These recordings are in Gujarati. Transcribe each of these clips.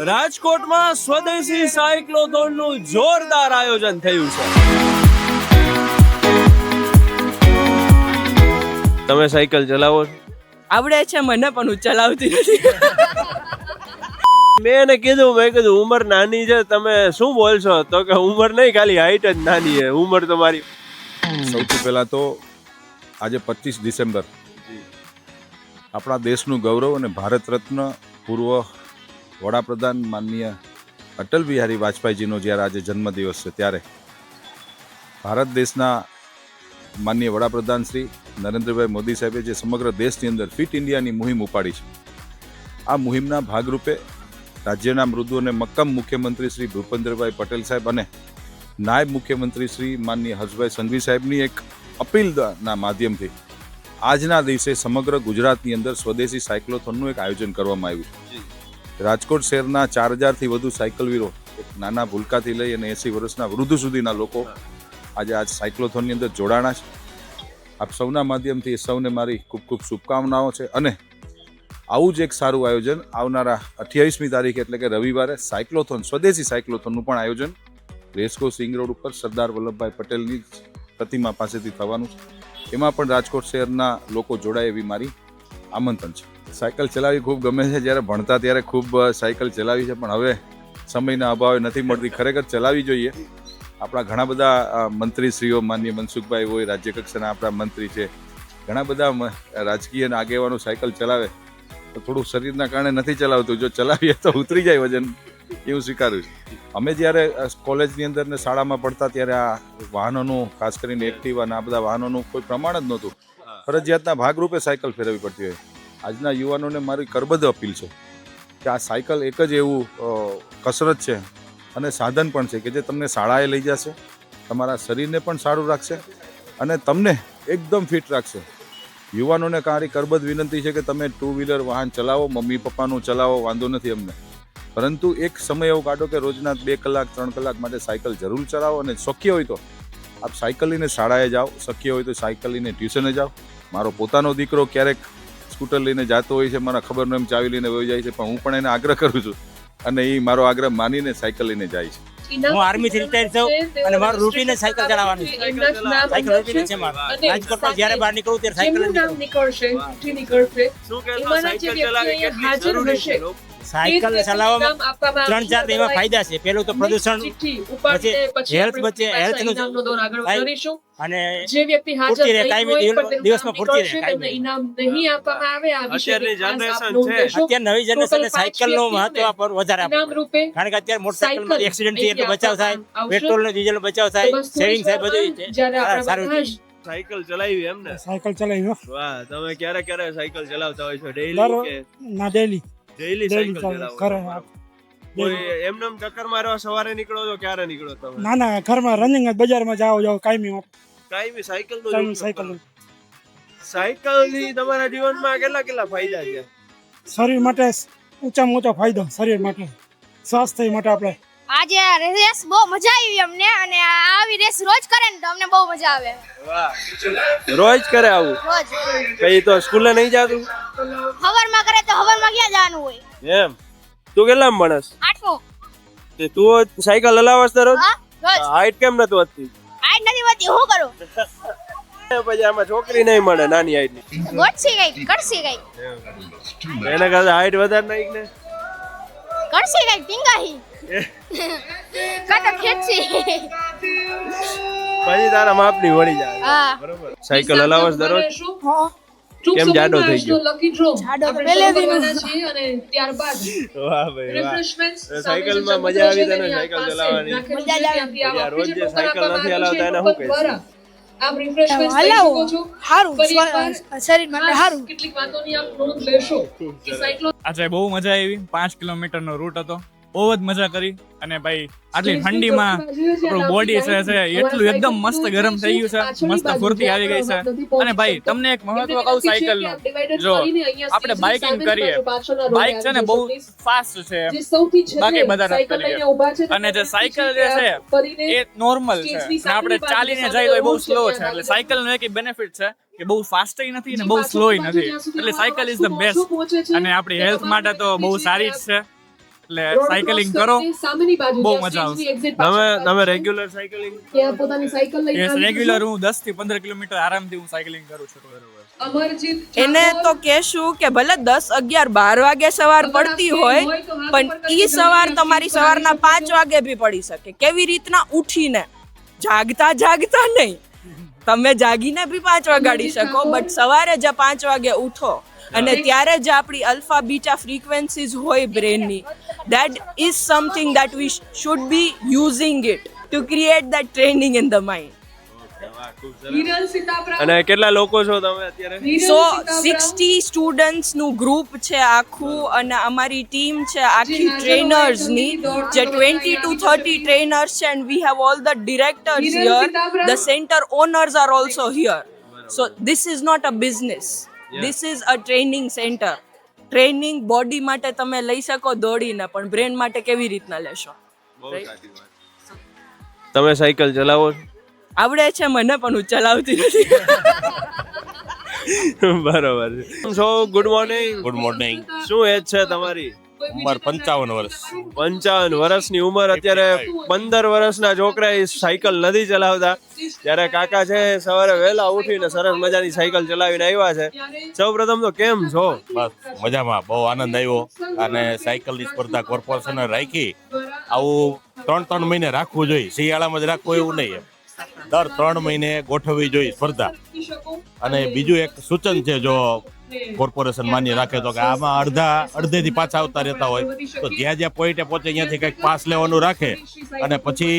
રાજકોટમાં સ્વદેશી સાયક્લોથોનનું જોરદાર આયોજન થયું છે. તમે સાયકલ ચલાવો છો? આવડે છે મને પણ હું ચલાવતી નથી. મેં એને કીધું મેં કીધું ઉંમર નાની છે તમે શું બોલશો? તો કે ઉંમર નહીં ખાલી હાઈટ જ નાની છે ઉંમર તમારી. સૌથી પહેલા તો આજે પચીસ ડિસેમ્બર. આપણા દેશનું ગૌરવ અને ભારત રત્ન પૂર્વ વડાપ્રધાન માનનીય અટલ બિહારી વાજપેયીજીનો જ્યારે આજે જન્મદિવસ છે ત્યારે ભારત દેશના માનનીય વડાપ્રધાન શ્રી નરેન્દ્રભાઈ મોદી સાહેબે જે સમગ્ર દેશની અંદર ફિટ ઇન્ડિયાની મુહિમ ઉપાડી છે, આ મુહિમના ભાગરૂપે રાજ્યના મૃદુ અને મક્કમ મુખ્યમંત્રી શ્રી ભૂપેન્દ્રભાઈ પટેલ સાહેબ અને નાયબ મુખ્યમંત્રી શ્રી માનનીય હર્ષભાઈ સંઘવી સાહેબની એક અપીલના માધ્યમથી આજના દિવસે સમગ્ર ગુજરાતની અંદર સ્વદેશી સાયક્લોથોનનું એક આયોજન કરવામાં આવ્યું છે. રાજકોટ શહેરના ચાર હજારથી વધુ સાયકલવીરો એક નાના ભૂલકાથી લઈ અને એંસી વર્ષના વૃદ્ધ સુધીના લોકો આજે આજ સાયક્લોથોનની અંદર જોડાણા છે. આપ સૌના માધ્યમથી સૌને મારી ખૂબ ખૂબ શુભકામનાઓ છે અને આવું જ એક સારું આયોજન આવનારા અઠ્યાવીસમી તારીખ એટલે કે રવિવારે સાયક્લોથોન, સ્વદેશી સાયક્લોથોનનું પણ આયોજન રેસ્કો સિંગ રોડ ઉપર સરદાર વલ્લભભાઈ પટેલની પ્રતિમા પાસેથી થવાનું છે. એમાં પણ રાજકોટ શહેરના લોકો જોડાય એવી મારી આમંત્રણ છે. સાયકલ ચલાવવી ખૂબ ગમે છે. જ્યારે ભણતા ત્યારે ખૂબ સાયકલ ચલાવી છે. પણ હવે સમયના અભાવે નથી મળતી. ખરેખર ચલાવવી જોઈએ. આપણા ઘણા બધા મંત્રીશ્રીઓ, માનનીય મનસુખભાઈ હોય રાજ્ય કક્ષાના આપણા મંત્રી છે. ઘણા બધા રાજકીય આગેવાનો સાયકલ ચલાવે. તો થોડું શરીરના કારણે નથી ચલાવતું. જો ચલાવીએ તો ઉતરી જાય વજન. એવું સ્વીકાર્યું છું. અમે જ્યારે કોલેજની અંદર ને શાળામાં પડતા ત્યારે આ વાહનોનું, ખાસ કરીને એક્ટિવા આ બધા વાહનોનું કોઈ પ્રમાણ જ નહોતું. ફરજિયાતના ભાગરૂપે સાયકલ ફેરવવી પડતી હોય. આજના યુવાનોને મારી કરબદ્ધ અપીલ છે કે આ સાયકલ એક જ એવું કસરત છે અને સાધન પણ છે કે જે તમને શાળાએ લઈ જશે, તમારા શરીરને પણ સારું રાખશે અને તમને એકદમ ફિટ રાખશે. યુવાનોને કારી કરબદ્ધ વિનંતી છે કે તમે ટુ વ્હીલર વાહન ચલાવો, મમ્મી પપ્પાનું ચલાવો, વાંધો નથી અમને. પરંતુ એક સમય એવો કાઢો કે રોજના બે કલાક, ત્રણ કલાક માટે સાયકલ જરૂર ચલાવો અને શક્ય હોય તો આપ સાયકલ લઈને શાળાએ જાઓ, શક્ય હોય તો સાયકલ લઈને ટ્યુશને જાઓ. મારો પોતાનો દીકરો ક્યારેક સ્કૂટર લઈને જતો હોય છે મારા ખબર ન એમ ચાવી લઈને વહી જાય છે પણ હું પણ એને આગ્રહ કરું છું. અને એ મારો આગ્રહ માનીને સાયકલ લઈને જાય છે. હું આર્મીથી રિટાયર છું અને મારું રૂટીન જ સાયકલ ચલાવવાનું સાયકલ રૂટીન છે મારું. રાજકોટમાં જ્યારે બહાર નીકળું ત્યારે સાયકલ નીકળશે નીકળશે શું કે સાયકલ ચલાવે કેટલી જરૂરી છે? સાયકલ ચલાવવામાં ત્રણ ચાર એવા ફાયદા છે. પેલું તો પ્રદૂષણ પછી હેલ્થ બચે, હેલ્થનું અને જે વ્યક્તિ હાજર દિવસમાં નામ રહે, ઇનામ નહીં આપવામાં આવે અત્યારની નોંધ છે. અત્યારે નવી જનરેશન સાયકલનું મહત્વ પર વધારે ઇનામ રૂપે કારણ કે અત્યારે મોટરસાયકલમાં સાયકલ એક્સિડન્ટથી એટલો બચાવ થાય પેટ્રોલ ને ડીઝલ બચાવ થાય સેવિંગ થાય બધું સારું છે. સાયકલ ચલાવી એમ ને સાયકલ ચલાવી વાહ તમે ક્યારે ક્યારે સાયકલ ચલાવતા હોય છો? ડેઈલી કે? ના ડેલી ડેઈલી ડેલી સાયકલ ચલાવો કોઈ એમને ચક્કર મારવા સવારે નીકળો છો ક્યારે નીકળો તમે? ના ના ઘરમાં રનિંગ જ બજારમાં જાઓ જાઓ કાયમી કાયમી સાયકલ નો સાયકલ સાયકલથી તમારા જીવનમાં કેટલા કેટલા ફાયદા છે? શરીર માટે ઊંચામાં ઊંચો ફાયદો શરીર માટે. સ્વાસ્થ્ય માટે આપણે. આજે રેસ બહુ મજા આવી અમને અને આવી રેસ રોજ કરે ને તો અમને બહુ મજા આવે. વાહ. રોજ કરે આવું? રોજ. કઈ તો સ્કૂલે નહીં જાતું? હવારમાં કરે તો હવનમાં ક્યાં જવાનું હોય? એમ. તું કેટલા ભણસ? આઠમો. તે તું સાયકલ હલાવસ તો રોજ. હા રોજ હાઈટ કેમ નતું વધતી? હાઈટ નથી હોતી હું કરું? પછી આમાં છોકરી નહીં મળે નાની હાઈટની. ગોઠસી ગઈ કરસી ગઈ એના કરતા હાઈટ વધારે નહીં ને? કરસી ગઈ ટીંગાહી. કાતો ખેંચી. પછી તારા માપની વળી જાય. બરોબર. સાયકલ હલાવસ દરરોજ? કેમ જાડો થઈ ગયો લકી ડ્રો જાડો પહેલેથી શરૂ અને ત્યારબાદ વાહ ભાઈ તો સાયકલમાં મજા આવી તને સાયકલ ચલાવવાની? મજા જ. આવે. રોજ જે સાયકલ નથી હલાવતા એને શું છે, કહેશું? refreshments લઈ હલાવો શકો છો. સારું શરીર માટે સારું કેટલીક વાતોની આપ નોંધ લેશો કે cyclone આજે બહુ મજા આવી પાંચ કિલોમીટરનો રૂટ હતો બહુ જ મજા કરી. અને ભાઈ આટલી ઠંડીમાં આપણું બોડી છે છે એટલું એકદમ મસ્ત ગરમ થઈ ગયું છે મસ્ત ફૂર્તિ આવી ગઈ છે. અને ભાઈ તમને એક મહત્વ કહું સાયકલનું જો આપણે બાઇકિંગ કરીએ. બાઇક છે ને બહુ ફાસ્ટ છે. બાકી બધા રસ્તા અને જે સાયકલ જે છે એ નોર્મલ છે. અને આપણે ચાલીને જઈએ તો બહુ સ્લો છે એટલે સાયકલ નો એક બેનિફિટ છે કે બહુ ફાસ્ટ નથી ને બહુ સ્લો નથી. એટલે સાયકલ ઇઝ ધ બેસ્ટ અને આપણી હેલ્થ માટે તો બહુ સારી જ છે. એટલે સાયકલિંગ કરો. બહુ મજા આવશે. તમે તમે રેગ્યુલર સાયકલિંગ પોતાની સાયકલ લઈને રેગ્યુલર હું 10 થી પંદર કિલોમીટર આરામથી હું સાયકલિંગ કરું છું. અમરજીત એને તો કહેશું કે ભલે દસ અગિયાર બાર વાગે સવાર પડતી હોય પણ ઈ સવાર તમારી સવારના પાંચ વાગે બી પડી શકે. કેવી રીતના ઉઠીને જાગતા જાગતા નહીં. તમે જાગીને બી પાંચ વાગાડી શકો બટ સવારે જ પાંચ વાગે ઉઠો. અને ત્યારે જ આપણી અલ્ફા બીટા ફ્રીક્વન્સીઝ હોય બ્રેનની that is something that we should be using it to create that training in the mind Hiral અને કેટલા લોકો છો તમે અત્યારે? સો સિક્સટી સિક્સટી સ્ટુડન્ટ્સનું ગ્રુપ છે આખું અને અમારી ટીમ છે આખી ટ્રેનર્સની જે ટ્વેન્ટી ટુ થર્ટી ટ્રેનર્સ છે and we have all the directors here the centre owners are also here so this is not a business this is a training centre training body માટે તમે લઈ શકો દોડીને પણ બ્રેન માટે કેવી રીતના લેશો? તમે સાયકલ ચલાવો આવડે છે મને પણ હું ચલાવતી નથી. બરાબર so good morning good morning શું એજ છે તમારી? ઉંમર પંચાવન વર્ષ. પંચાવન વર્ષની ઉંમર અત્યારે પંદર વર્ષના છોકરા સાયકલ નથી ચલાવતા. ત્યારે કાકા છે સવારે વહેલા ઉઠીને સરસ મજાની સાયકલ ચલાવીને આવ્યા છે. સૌ પ્રથમ તો કેમ છો? બસ મજામાં. બહુ આનંદ આવ્યો અને સાયકલની સ્પર્ધા કોર્પોરેશને રાખી. આવું ત્રણ ત્રણ મહિને રાખવું જોઈએ. શિયાળામાં જ રાખવું એવું નહીં દર ત્રણ મહિને ગોઠવવી જોઈએ સ્પર્ધા. અને બીજું એક સૂચન છે જો કોર્પોરેશન માન્ય રાખે તો કે આમાં અડધા અડધેથી પાછા આવતા રહેતા હોય. તો જ્યાં જ્યાં પોઈન્ટે પહોંચે ત્યાંથી કંઈક પાસ લેવાનું રાખે અને પછી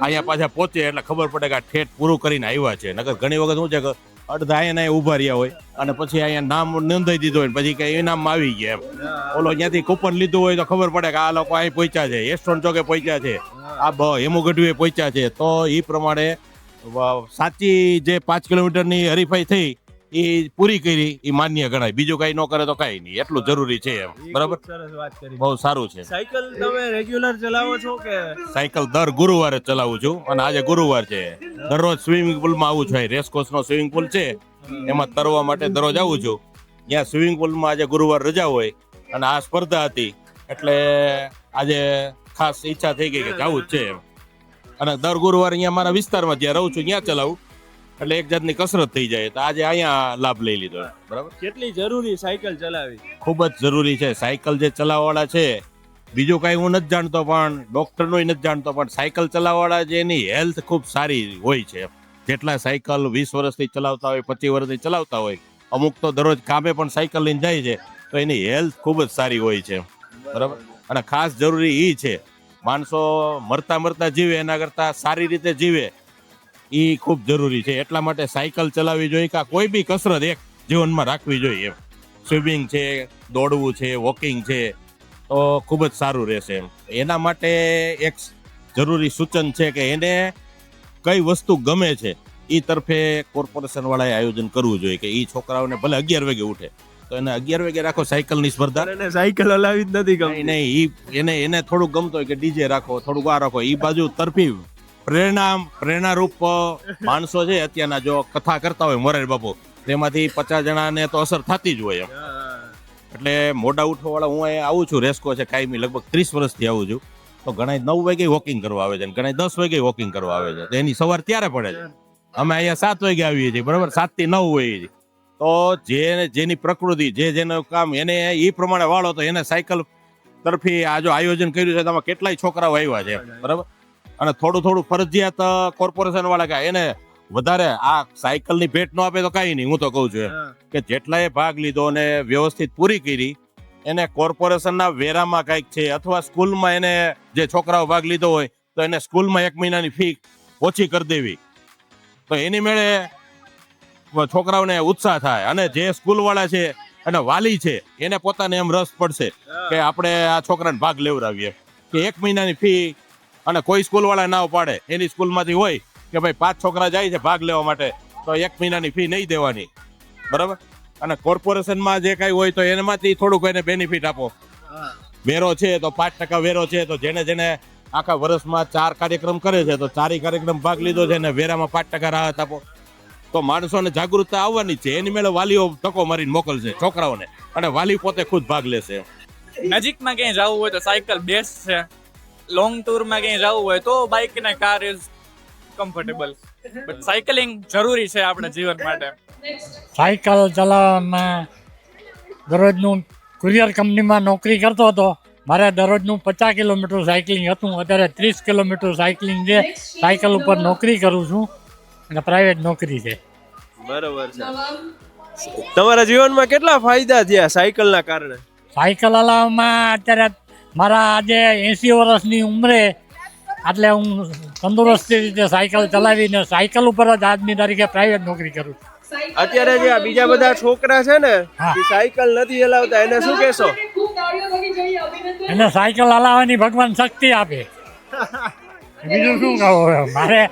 અહીંયા પાછા પહોંચે એટલે ખબર પડે કે આ ઠેઠ પૂરું કરીને આવ્યા છે. નકર ઘણી વખત શું છે કે અડધા અહીંયા ઊભા રહ્યા હોય અને પછી અહીંયા નામ નોંધાઈ દીધું હોય પછી કઈ ઇનામમાં આવી ગયા એમ. ઓલો ત્યાંથી કૂપન લીધું હોય તો ખબર પડે કે આ લોકો અહીં પહોંચ્યા છે. એસ્ટ્રોન ચોકે પહોંચ્યા છે. આ બ હેમુગઢવીએ પહોંચ્યા છે. તો એ પ્રમાણે સાચી જે પાંચ કિલોમીટરની હરીફાઈ થઈ એ પૂરી કરી એ માન્ય ગણાય. બીજું કઈ ન કરે તો કઈ નહીં. એટલું જરૂરી છે એમ. બરાબર? બહુ સારું છે. સાયકલ તમે રેગ્યુલર ચલાવો છો કે? સાયકલ દર ગુરુવારે ચલાવું છું. અને આજે ગુરુવાર છે. દરરોજ સ્વિમિંગ પુલમાં આવું છું. રેસકોર્સ નો સ્વિમિંગ પુલ છે. એમાં તરવા માટે દરરોજ આવું છું. ત્યાં સ્વિમિંગ પુલમાં આજે ગુરુવાર રજા હોય. અને આ સ્પર્ધા હતી. એટલે આજે ખાસ ઈચ્છા થઈ ગઈ કે જવું જ છે અને દર ગુરુવારે અહીંયા મારા વિસ્તારમાં જ્યાં રહું છું ત્યાં ચલાવું. એટલે એક જાતની કસરત થઈ જાય તો આજે અહીંયા લાભ લઈ લીધો. બરાબર? કેટલી જરૂરી સાયકલ ચલાવી? ખૂબ જ જરૂરી છે. સાયકલ જે ચલાવવાવાળા છે બીજું કાંઈ હું નથી જાણતો પણ ડૉક્ટરનું નથી જાણતો પણ સાયકલ ચલાવવાવાળા જે એની હેલ્થ ખૂબ સારી હોય છે. જેટલા સાયકલ વીસ વર્ષથી ચલાવતા હોય પચીસ વર્ષથી ચલાવતા હોય અમુક તો દરરોજ કામે પણ સાયકલ લઈને જાય છે તો એની હેલ્થ ખૂબ જ સારી હોય છે. બરાબર? અને ખાસ જરૂરી એ છે માણસો મરતા મરતા જીવે એના કરતાં સારી રીતે જીવે એ ખૂબ જરૂરી છે. એટલા માટે સાયકલ ચલાવવી જોઈએ કે કોઈ બી કસરત એક જીવનમાં રાખવી જોઈએ એમ. સ્વિમિંગ છે દોડવું છે વોકિંગ છે તો ખૂબ જ સારું રહેશે એમ. એના માટે એક જરૂરી સૂચન છે કે એને કઈ વસ્તુ ગમે છે એ તરફે કોર્પોરેશન વાળાએ આયોજન કરવું જોઈએ કે એ છોકરાઓને ભલે અગિયાર વાગે ઉઠે તો એને અગિયાર વાગે રાખો સાયકલની સ્પર્ધા. એને સાયકલ હલાવી જ નથી ગમતી. નહીં એને એને થોડુંક ગમતો હોય કે ડીજે રાખો થોડુંક આ રાખો એ બાજુ તરફી પ્રેરણા પ્રેરણારૂપ માણસો છે અત્યારના જો કથા કરતા હોય મોરારી બાપુ, તેમાંથી પચાસ જણાને તો અસર થતી જ હોય એટલે મોડા ઉઠવાવાળા હું અહીંયા આવું છું, રેસ્કો છે, કાયમી લગભગ ત્રીસ વર્ષથી આવું છું. તો ઘણા નવ વાગે વોકિંગ કરવા આવે છે ઘણા દસ વાગે વોકિંગ કરવા આવે છે. એની સવાર ત્યારે પડે છે. અમે અહીંયા સાત વાગે આવીએ છીએ, બરાબર? સાતથી નવ હોઈએ છીએ તો જે જેની પ્રકૃતિ, જે જેનું કામ, એને એ પ્રમાણે વાળો તો એને સાયકલ તરફી આ જો આયોજન કર્યું છે તેમાં કેટલાય છોકરાઓ આવ્યા છે બરાબર? અને થોડું થોડું ફરજિયાત કોર્પોરેશન વાળા કે એને વધારે આ સાયકલની ભેટ ન આપે તો કઈ નહીં હું તો કહું છું કે કે જેટલાએ ભાગ લીધો અને વ્યવસ્થિત પૂરી કરી એને કોર્પોરેશનના વેરામાં કંઈક છે અથવા સ્કૂલમાં એને જે છોકરાઓ ભાગ લીધો હોય તો એને સ્કૂલમાં એક મહિનાની ફી ઓછી કરી દેવી. તો એની મેળે છોકરાઓને ઉત્સાહ થાય. અને જે સ્કૂલ વાળા છે અને વાલી છે એને પોતાને એમ રસ પડશે કે આપણે આ છોકરાને ભાગ લેવડાવીએ. કે એક મહિનાની ફી અને કોઈ સ્કૂલ વાળા ના પાડે એની સ્કૂલમાંથી હોય કે ભાઈ પાંચ છોકરા જાય છે ભાગ લેવા માટે તો એક મહિનાની ફી નહીં દેવાની. બરાબર? અને કોર્પોરેશનમાં જે કાંઈ હોય તો એનામાંથી થોડુંક એને બેનિફિટ આપો. વેરો છે તો પાંચ ટકા વેરો છે તો જેને જેને આખા વર્ષમાં ચાર કાર્યક્રમ કરે છે તો ચારેય કાર્યક્રમ ભાગ લીધો છે અને વેરામાં પાંચ ટકા રાહત આપો. તો માણસોને જાગૃતતા આવવાની છે. એની મેળે વાલીઓ ટકો મારીને મોકલશે છોકરાઓને. અને વાલી પોતે ખુદ ભાગ લેશે. નજીકમાં ક્યાંય જવું હોય તો સાયકલ બેસ્ટ છે. લોંગ ટૂરમાં ક્યાંય જવું હોય તો બાઇક ને car is comfortable but cycling જરૂરી છે આપણા જીવન માટે. સાયકલ ચલાવવામાં દરરોજનું કુરિયર કંપનીમાં નોકરી કરતો હતો. મારે દરરોજનું પચાસ કિલોમીટર સાયકલિંગ હતું. અત્યારે ત્રીસ કિલોમીટર સાયકલિંગ છે. સાયકલ ઉપર નોકરી કરું છું. અને પ્રાઇવેટ નોકરી છે. બરોબર છે. તમારા જીવનમાં કેટલા ફાયદા થયા સાયકલના કારણે? સાયકલ હલાવવામાં અત્યારે મારા આજે એંસી વર્ષની ઉંમરે એટલે હું તંદુરસ્તી રીતે સાયકલ ચલાવીને સાયકલ ઉપર જ આજની તારીખે પ્રાઇવેટ નોકરી કરું છું. અત્યારે જે બીજા બધા છોકરા છે ને સાયકલ નથી ચલાવતા એને શું કહેશો? એને સાયકલ હલાવવાની ભગવાન શક્તિ આપે. બીજું શું કહું મારે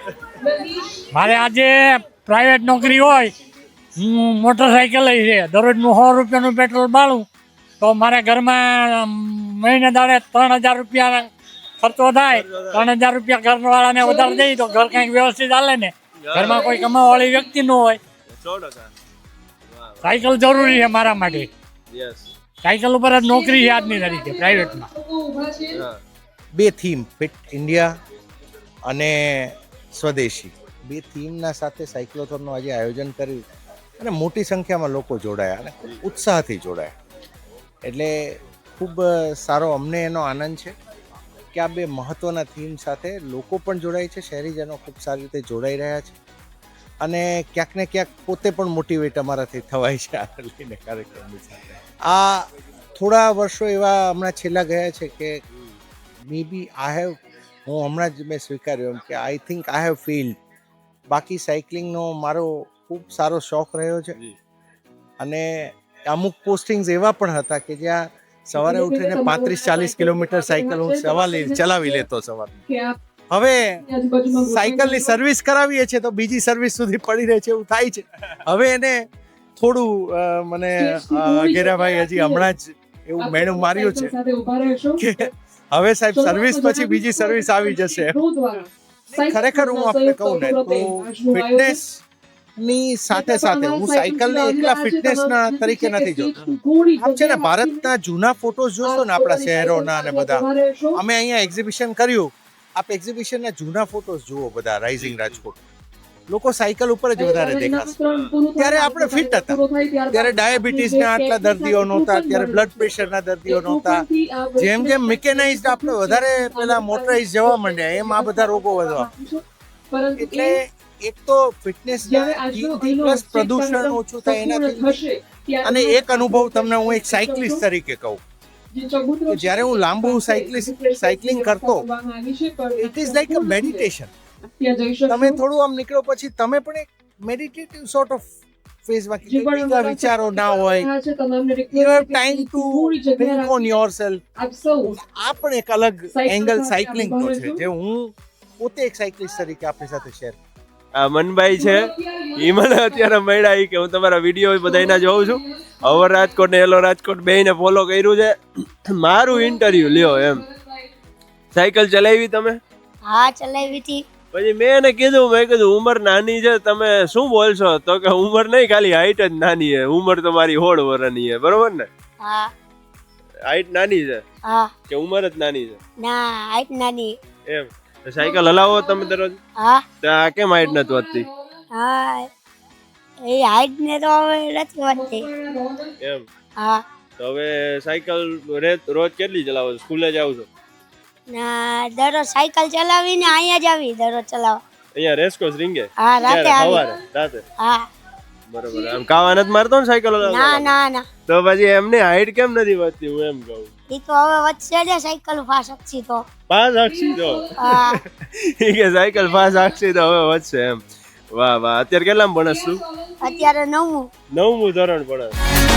મારે આજે પ્રાઇવેટ નોકરી હોય હું મોટરસાયકલ લઈ છે. દરરોજનું સો રૂપિયાનું પેટ્રોલ બાળું તો મારે ઘરમાં મહિને દાડે ત્રણ હજાર રૂપિયા ખર્ચો થાય. ત્રણ હજાર રૂપિયા ઘરવાળાને વધારે દઈ તો ઘર કંઈક વ્યવસ્થિત હાલે ને. ઘરમાં કોઈ કમાવાવાળી વ્યક્તિ ન હોય. સાયકલ જરૂરી છે મારા માટે. યસ સાયકલ ઉપર જ નોકરી છે આજની તારીખે પ્રાઇવેટમાં. બે થીમ ફિટ ઇન્ડિયા અને સ્વદેશી. બે થીમના સાથે સાયક્લોથોનનું આજે આયોજન કર્યું અને મોટી સંખ્યામાં લોકો જોડાયા અને ખૂબ ઉત્સાહથી જોડાયા. એટલે ખૂબ સારો અમને એનો આનંદ છે કે આ બે મહત્ત્વના થીમ સાથે લોકો પણ જોડાય છે શહેરીજનો ખૂબ સારી રીતે જોડાઈ રહ્યા છે અને ક્યાંક ને ક્યાંક પોતે પણ મોટિવેટ અમારાથી થવાય છે આ લઈને કાર્યક્રમની સાથે. આ થોડા વર્ષો એવા હમણાં છેલ્લા ગયા છે કે મે બી આઈ હેવ હું હમણાં જ મેં સ્વીકાર્યું એમ કે I think I have filled બાકી સાયકલિંગનો મારો ખૂબ સારો શોખ રહ્યો છે અને અમુક પોસ્ટિંગ્સ એવા પણ હતા કે જ્યાં સવારે ઉઠીને પાંત્રીસ ચાલીસ કિલોમીટર સાયકલ હું સવારે ચલાવી લેતો સવારે. હવે સાયકલની સર્વિસ કરાવીએ છીએ તો બીજી સર્વિસ સુધી પડી રહે છે એવું થાય છે. હવે એને થોડું મને ઘેરાભાઈ હજી હમણાં જ એવું મેણું માર્યું છે કે હવે સાહેબ સર્વિસ પછી બીજી સર્વિસ આવી જશે. ખરેખર હું આપણે કહું ને તો ફિટનેસ ની સાથે સાથે. હું સાયકલને એકલા ફિટનેસના તરીકે નથી જોતો. છે ને ભારતના જૂના ફોટોઝ જોશો ને આપણા શહેરોના અને બધા. અમે અહીંયા એક્ઝિબિશન કર્યું. આપ એક્ઝિબિશનના જૂના ફોટોઝ જુઓ બધા રાઇઝિંગ રાજકોટ. લોકો સાયકલ ઉપર જ વધારે દેખાશે. ત્યારે આપણે ફિટ હતા. ત્યારે ડાયાબિટીસના આટલા દર્દીઓ નહોતા ત્યારે બ્લડ પ્રેશરના દર્દીઓ નહોતા. જેમ જેમ મિકેનાઇઝ આપણે વધારે પેલા મોટરાઇઝ જવા માંડ્યા એમ આ બધા રોગો વધવા. એટલે એક તો ફિટનેસ પ્લસ પ્રદૂષણ ઓછું થાય એનાથી અને એક અનુભવ તમને હું એક સાયકલિસ્ટ તરીકે કહું. જ્યારે હું લાંબુ સાયકલિસ્ટ સાયકલિંગ કરતો it is like a meditation તમે થોડું આમ નીકળો પછી તમે પણ એક મેડિટેટિવ સોર્ટ ઓફ ફેઝમાં કે બીજા વિચારો ના હોય. You have time to think on yourself આ પણ એક અલગ એંગલ સાયકલિંગ તો છે જે હું પોતે એક સાયકલિસ્ટ તરીકે આપણી સાથે શેર આ મનભાઈ છે. એ મને અત્યારે મળ્યા એ કે હું તમારા વીડિયો બધાયના જોઉં છું. અવર રાજકોટ ને હેલો રાજકોટ બેને ફોલો કર્યું છે. મારું ઇન્ટરવ્યુ લ્યો એમ. સાયકલ ચલાવી તમે? હા ચલાવી હતી. પછી મેં એને કીધું મેં કીધું ઉંમર નાની છે તમે શું બોલશો? તો કે ઉંમર નહીં ખાલી હાઈટ જ નાની છે. ઉંમર તો મારી સોળ વર્ષની છે બરોબર ને? હા. હાઈટ નાની છે? હા. કે ઉંમર જ નાની છે? ના હાઈટ નાની. એમ. તો સાયકલ હલાવો તમે દરરોજ હા. તો આ કેમ હાઈટ નથી વધતી? હા. એ હાઈટ ને તો હવે નથી વધતી. એમ. હા. તો હવે સાયકલ રોજ કેટલી ચલાવો છો? સ્કૂલે જાવ છો? ના દરરોજ સાયકલ ચલાવીને અહીંયા જ આવી દરરોજ ચલાવવા અહીંયા રેસકોર્સ રીંગે? હા રાતે સવારે? રાતે? હા. બરોબર. આમ કાવા નથી મારતો ને સાયકલ ના ના ના. તો પછી એમને હાઈટ કેમ નથી વધતી? હું એમ કહું. એ તો હવે વધશે જ સાયકલ ફાસ શકશી તો. ફાસ આખશી તો? કે સાયકલ ફાસ આખશી તો હવે વધશે એમ. વાહ વાહ. અત્યારે કેટલામ ભણસ તું? અત્યારે નવમું. નવમું ધોરણ ભણસ.